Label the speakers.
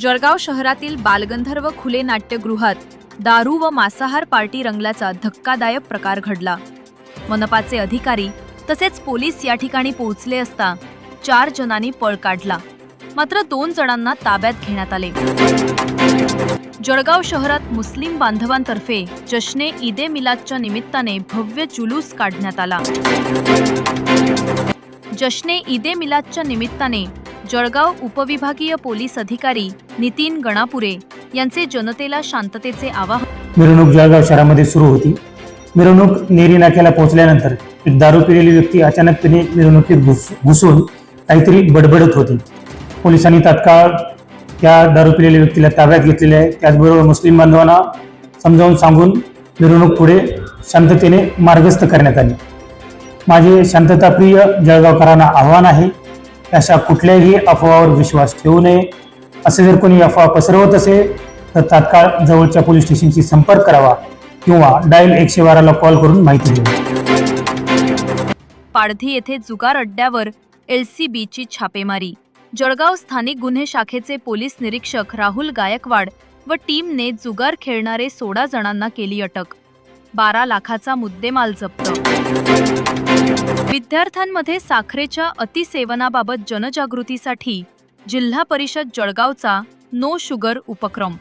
Speaker 1: जळगाव शहरातील बालगंधर्व खुले नाट्यगृहात दारू व मांसाहार पार्टी रंगल्याचा धक्कादायक प्रकार घडला. मनपाचे अधिकारी तसेच पोलीस या ठिकाणी पोहोचले असता चार जणांनी पळ काढला. मात्र दोन जणांना ताब्यात घेण्यात आले. जळगाव शहरात मुस्लिम बांधवांतर्फे जश्ने ईदे मिलादच्या निमित्ताने भव्य जुलूस काढण्यात आला. जश्ने ईदे मिलादच्या निमित्ताने जळगाव उपविभागीय पोलीस अधिकारी नितीन गणापुरे यांचे जनतेला शांततेचे आवाहन.
Speaker 2: मिरवणूक जळगाव शहरामध्ये सुरू होती. मिरवणूक नेरी नाक्याला पोहोचल्यानंतर एक दारू पिलेली व्यक्ती अचानकपणे मिरवणुकीत घुस घुसून काहीतरी बडबडत होती. पोलिसांनी तात्काळ त्या दारू पिलेल्या व्यक्तीला ताब्यात घेतलेले आहे. त्याचबरोबर मुस्लिम बांधवांना समजावून सांगून मिरवणूक पुढे शांततेने मार्गस्थ करण्यात आली. माझे शांतताप्रिय जळगावकरांना आव्हान आहे अशा कुठल्याही अफवावर विश्वास ठेवू नये. असे जर कोणी अफवा पसरवत असेल तर तात्काळ जवळच्या पोलीस स्टेशनशी संपर्क करावा किंवा डायल एकशे बाराला कॉल करून माहिती द्यावी
Speaker 1: पाडधी येथे जुगार अड्ड्यावर एल सी बीची छापेमारी. जळगाव स्थानिक गुन्हे शाखेचे पोलीस निरीक्षक राहुल गायकवाड व टीमने जुगार खेळणारे सोळा जणांना केली अटक. बारा लाखाचा मुद्देमाल जप्त. विद्यार्थ्यांमध्ये साखरेच्या अतिसेवनाबाबत जनजागृतीसाठी जिल्हा परिषद जळगावचा नो शुगर उपक्रम.